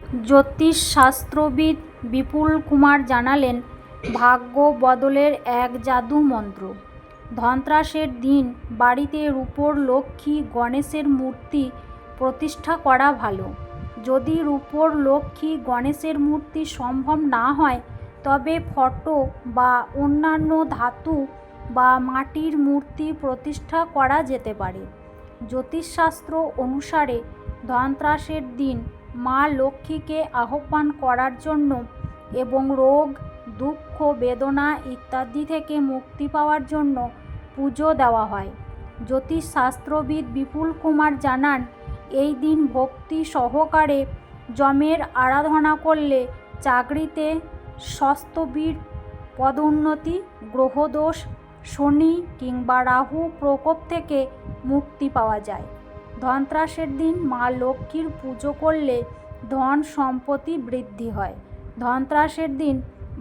জ্যোতিষশাস্ত্রবিদ বিপুল কুমার জানালেন, ভাগ্য বদলের এক জাদু মন্ত্র। ধনত্রাসের দিন বাড়িতে রূপোর লক্ষ্মী গণেশের মূর্তি প্রতিষ্ঠা করা ভালো। যদি রূপোর লক্ষ্মী গণেশের মূর্তি সম্ভব না হয়, তবে ফটো বা অন্যান্য ধাতু বা মাটির মূর্তি প্রতিষ্ঠা করা যেতে পারে। জ্যোতিষশাস্ত্র অনুসারে ধনত্রাসের দিন মা লক্ষ্মীকে আহ্বান করার জন্য এবং রোগ, দুঃখ, বেদনা ইত্যাদি থেকে মুক্তি পাওয়ার জন্য পুজো দেওয়া হয়। জ্যোতিষশাস্ত্রবিদ বিপুল কুমার জানান, এই দিন ভক্তি সহকারে যমের আরাধনা করলে চাকরিতে স্বাস্থ্যবির পদোন্নতি, গ্রহদোষ, শনি কিংবা রাহু প্রকোপ থেকে মুক্তি পাওয়া যায়। ধনত্রাসের দিন মা লক্ষ্মীর পুজো করলে ধন সম্পত্তি বৃদ্ধি হয়। ধনত্রাসের দিন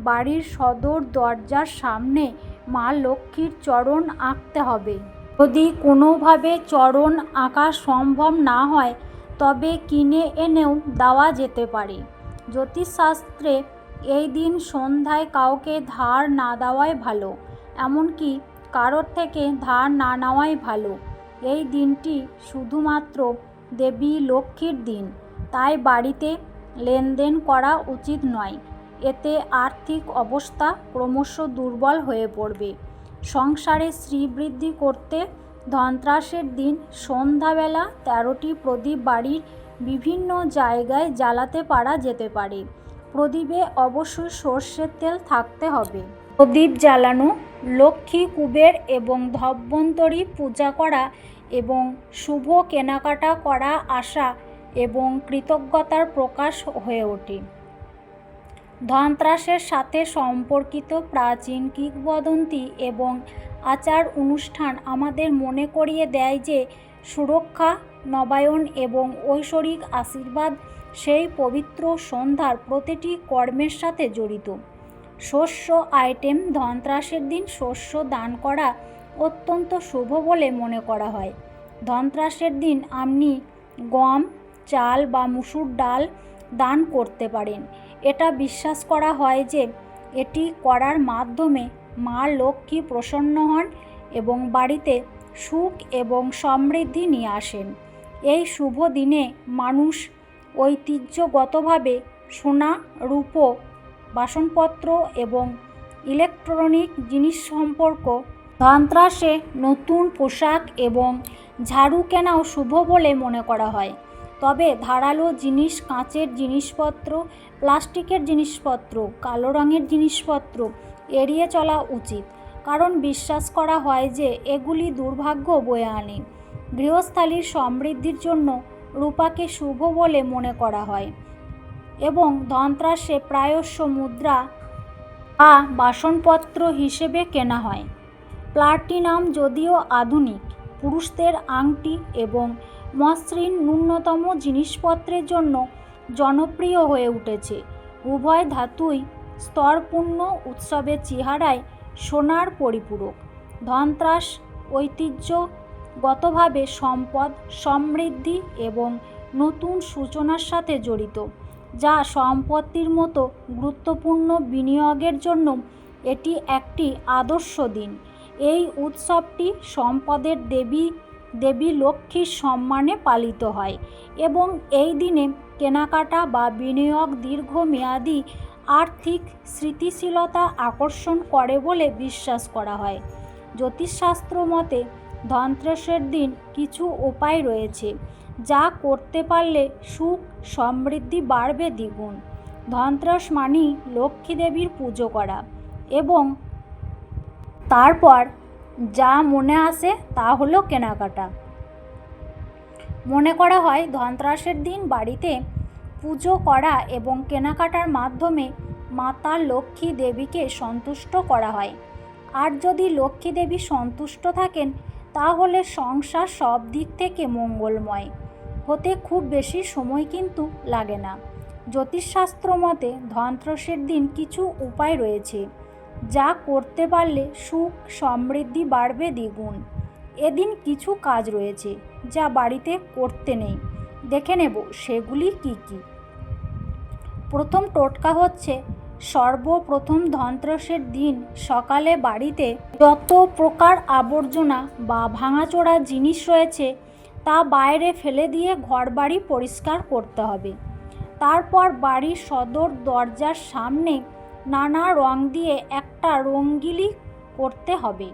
বাড়ির সদর দরজার সামনে মা লক্ষ্মীর চরণ আঁকতে হবে। যদি কোনোভাবে চরণ আঁকা সম্ভব না হয়, তবে কিনে এনেও দেওয়া যেতে পারে। জ্যোতিষশাস্ত্রে এই দিন সন্ধ্যায় কাউকে ধার না দেওয়াই ভালো, এমনকি কারোর থেকে ধার না নেওয়াই ভালো। এই দিনটি শুধুমাত্র দেবী লক্ষ্মীর দিন। তাই বাড়িতে লেনদেন করা উচিত নয়। এতে আর্থিক অবস্থা ক্রমশ দুর্বল হয়ে পড়বে। সংসারে শ্রীবৃদ্ধি করতে ধনত্রাসের দিন সন্ধ্যাবেলা তেরোটি প্রদীপ বাড়ির বিভিন্ন জায়গায় জ্বালাতে পারা যেতে পারে। প্রদীপে অবশ্যই সর্ষের তেল থাকতে হবে। প্রদীপ জ্বালানো, লক্ষ্মী কুবের এবং ধব্বন্তরী পূজা করা এবং শুভ কেনাকাটা করা আশা এবং কৃতজ্ঞতার প্রকাশ হয়ে ওঠে। ধনত্রাসের সাথে সম্পর্কিত প্রাচীন কিংবদন্তি এবং আচার অনুষ্ঠান আমাদের মনে করিয়ে দেয় যে সুরক্ষা, নবায়ন এবং ঐশ্বরিক আশীর্বাদ সেই পবিত্র সন্ধ্যার প্রতিটি কর্মের সাথে জড়িত। শস্য আইটেম ধনত্রাসের দিন শস্য দান করা অত্যন্ত শুভ বলে মনে করা হয়। ধনত্রাসের দিন আপনি গম, চাল বা মুসুর ডাল দান করতে পারেন। এটা বিশ্বাস করা হয় যে এটি করার মাধ্যমে মা লক্ষ্মী প্রসন্ন হন এবং বাড়িতে সুখ এবং সমৃদ্ধি নিয়ে আসেন। এই শুভ দিনে মানুষ ঐতিহ্যগতভাবে সোনা, রূপো বাসনপত্র এবং ইলেকট্রনিক জিনিস সম্পর্ক, ধনত্রাসে নতুন পোশাক এবং ঝাড়ু কেনাও শুভ বলে মনে করা হয়। তবে ধারালো জিনিস, কাঁচের জিনিসপত্র, প্লাস্টিকের জিনিসপত্র, কালো রঙের জিনিসপত্র এড়িয়ে চলা উচিত। কারণ বিশ্বাস করা হয় যে এগুলি দুর্ভাগ্য বয়ে আনে। গৃহস্থালির সমৃদ্ধির জন্য রূপাকে শুভ বলে মনে করা হয়। এবং ধনত্রাসে প্রায়শ মুদ্রা বা বাসনপত্র হিসেবে কেনা হয়। প্লাটিনাম যদিও আধুনিক, পুরুষদের আংটি এবং মসৃণ ন্যূনতম জিনিসপত্রের জন্য জনপ্রিয় হয়ে উঠেছে। উভয় ধাতুই স্তরপূর্ণ উৎসবের চেহারায় সোনার পরিপূরক। ধনত্রাস ঐতিহ্যগতভাবে সম্পদ, সমৃদ্ধি এবং নতুন সূচনার সাথে জড়িত। যা সম্পত্তির মতো গুরুত্বপূর্ণ বিনিয়োগের জন্য এটি একটি আদর্শ দিন। এই উৎসবটি সম্পদের দেবী দেবী লক্ষ্মীর সম্মানে পালিত হয় এবং এই দিনে কেনাকাটা বা বিনিয়োগ দীর্ঘমেয়াদী আর্থিক স্থিতিশীলতা আকর্ষণ করে বলে বিশ্বাস করা হয়। জ্যোতিষশাস্ত্র মতে ধনত্রাসের দিন কিছু উপায় রয়েছে। যা করতে পারলে সুখ সমৃদ্ধি বাড়বে দ্বিগুণ। ধনত্রাস মানেই লক্ষ্মী দেবীর পুজো করা এবং তারপর যা মনে আসে তা হলো কেনাকাটা। মনে করা হয় ধনত্রাসের দিন বাড়িতে পুজো করা এবং কেনাকাটার মাধ্যমে মাতা লক্ষ্মী দেবীকে সন্তুষ্ট করা হয়। আর যদি লক্ষ্মী দেবী সন্তুষ্ট থাকেন, তাহলে সংসার সব দিক থেকে মঙ্গলময়। হতে খুব বেশি সময় কিন্তু লাগে না। জ্যোতিষশাস্ত্র মতে ধনত্রসের দিন কিছু উপায় রয়েছে, যা করতে পারলে সুখ সমৃদ্ধি বাড়বে দ্বিগুণ। এদিন কিছু কাজ রয়েছে, যা বাড়িতে করতে নেই। দেখে নেব সেগুলি কি কি। প্রথম টোটকা হচ্ছে, সর্বপ্রথম ধনতেরাসের দিন সকালে বাড়িতে যত প্রকার আবর্জনা বা ভাঙাচোরা জিনিস রয়েছে তা বাইরে ফেলে দিয়ে ঘরবাড়ি পরিষ্কার করতে হবে। তারপর বাড়ির সদর দরজার সামনে নানা রং দিয়ে একটা রঙ্গিলি করতে হবে।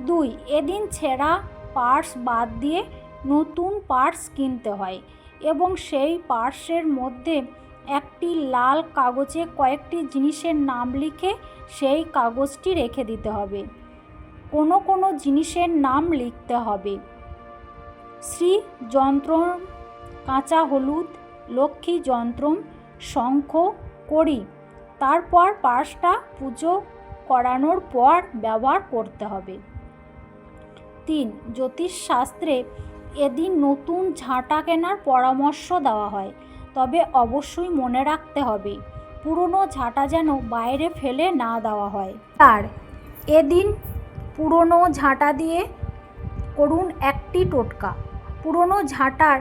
দুই, এদিন ছেঁড়া পার্স বাদ দিয়ে নতুন পার্স কিনতে হয় এবং সেই পার্সের মধ্যে একটি লাল কাগজে কয়েকটি জিনিসের নাম লিখে সেই কাগজটি রেখে দিতে হবে। কোনো কোনো জিনিসের নাম লিখতে হবে। শ্রী যন্ত্রম, কাঁচা হলুদ, লক্ষ্মী যন্ত্রম, শঙ্খ করি তারপর পাশটা পুজো করানোর পর ব্যবহার করতে হবে। তিন, জ্যোতিষশাস্ত্রে এদিন নতুন ঝাঁটা কেনার পরামর্শ দেওয়া হয়, তবে অবশ্যই মনে রাখতে হবে, পুরনো ঝাঁটা যেন বাইরে ফেলে না দেওয়া হয়। আর এদিন পুরনো ঝাঁটা দিয়ে করুন একটি টোটকা। পুরনো ঝাঁটার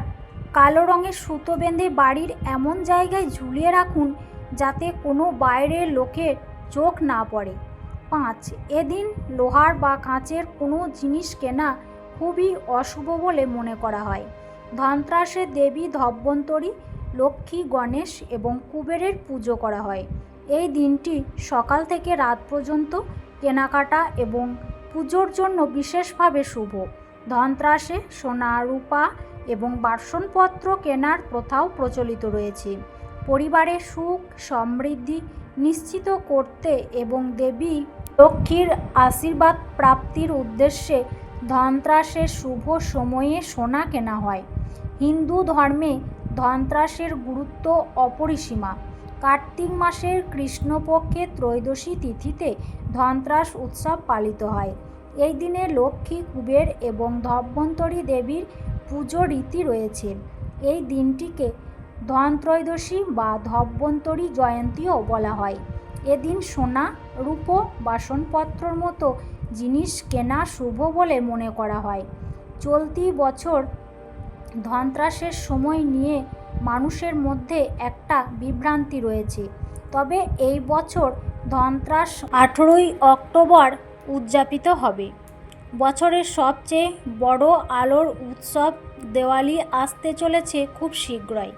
কালো রঙের সুতো বেঁধে বাড়ির এমন জায়গায় ঝুলিয়ে রাখুন যাতে কোনো বাইরের লোকের চোখ না পড়ে। পাঁচ, এদিন লোহার বা কাঁচের কোনো জিনিস কেনা খুবই অশুভ বলে মনে করা হয়। ধনত্রাসে দেবী ধব্বন্তরী, লক্ষ্মী গণেশ এবং কুবেরের পুজো করা হয়। এই দিনটি সকাল থেকে রাত পর্যন্ত কেনাকাটা এবং পুজোর জন্য বিশেষভাবে শুভ। ধনত্রাসে সোনা রূপা এবং বাসনপত্র কেনার প্রথাও প্রচলিত রয়েছে। পরিবারের সুখ, সমৃদ্ধি নিশ্চিত করতে এবং দেবী লক্ষ্মীর আশীর্বাদ প্রাপ্তির উদ্দেশ্যে ধনত্রাসের শুভ সময়ে সোনা কেনা হয়। হিন্দু ধর্মে ধনত্রাসের গুরুত্ব অপরিসীমা। কার্তিক মাসের কৃষ্ণপক্ষে ত্রয়োদশী তিথিতে ধনত্রাস উৎসব পালিত হয়। এই দিনে লক্ষ্মী কুবের এবং ধব্বন্তরী দেবীর পুজো রীতি রয়েছে। এই দিনটিকে ধনত্রয়োদশী বা ধব্বন্তরী জয়ন্তীও বলা হয়। এদিন সোনা, রূপো বাসনপত্রর মতো জিনিস কেনা শুভ বলে মনে করা হয়। চলতি বছর ধনত্রাসের সময় নিয়ে মানুষের মধ্যে একটা বিভ্রান্তি রয়েছে। তবে এই বছর ধনত্রাস আঠেরোই অক্টোবর উদযাপিত হবে। বছরের সবচেয়ে বড় আলোর উৎসব দেওয়ালি আসতে চলেছে খুব শীঘ্রই।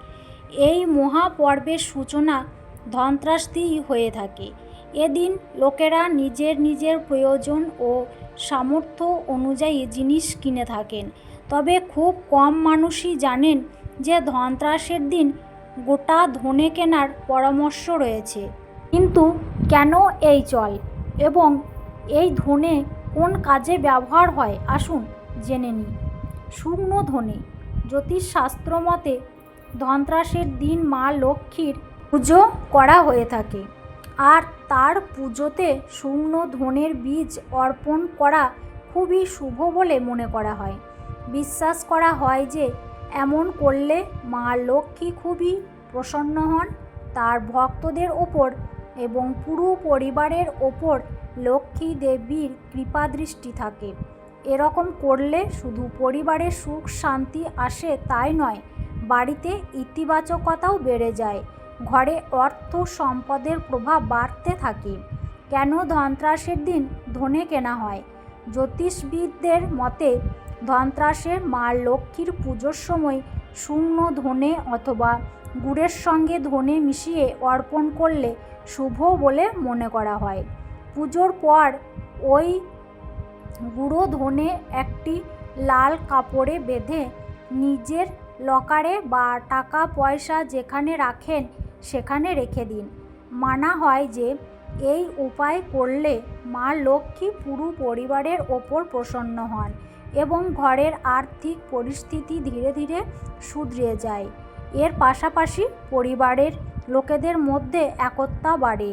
এই মহাপর্বের সূচনা ধনত্রাস হয়ে থাকে। এদিন লোকেরা নিজের নিজের প্রয়োজন ও সামর্থ্য অনুযায়ী জিনিস কিনে থাকেন। তবে খুব কম মানুষই জানেন যে ধনত্রাসের দিন গোটা ধনে কেনার পরামর্শ রয়েছে। কিন্তু কেন এই চল? এবং এই ধনে কোন কাজে ব্যবহার হয়? আসুন জেনে নিই। শুকনো ধনে জ্যোতিষশাস্ত্র মতে ধনত্রাসের দিন মা লক্ষ্মীর পুজো করা হয়ে থাকে। আর তার পুজোতে শুকনো ধনের বীজ অর্পণ করা খুবই শুভ বলে মনে করা হয়। বিশ্বাস করা হয় যে এমন করলে মা লক্ষ্মী খুবই প্রসন্ন হন। তার ভক্তদের ওপর এবং পুরো পরিবারের ওপর লক্ষ্মী দেবীর কৃপাদৃষ্টি থাকে। এরকম করলে শুধু পরিবারের সুখ, শান্তি আসে তাই নয়, বাড়িতে ইতিবাচকতাও বেড়ে যায়। ঘরে অর্থ সম্পদের প্রভাব বাড়তে থাকে। কেন ধনত্রাসের দিন ধনে কেনা হয়? জ্যোতিষবিদদের মতে ধনত্রাসে মা লক্ষ্মীর পুজোর সময় শূন্য ধনে অথবা গুড়ের সঙ্গে ধনে মিশিয়ে অর্পণ করলে শুভ বলে মনে করা হয়। পুজোর পর ওই গুঁড়ো ধনে একটি লাল কাপড়ে বেঁধে নিজের লকারে বা টাকা পয়সা যেখানে রাখেন সেখানে রেখে দিন। মানা হয় যে এই উপায় করলে মা লক্ষ্মী পুরো পরিবারের ওপর প্রসন্ন হন এবং ঘরের আর্থিক পরিস্থিতি ধীরে ধীরে শুধরে যায়। এর পাশাপাশি পরিবারের লোকেদের মধ্যে একতা বাড়ে।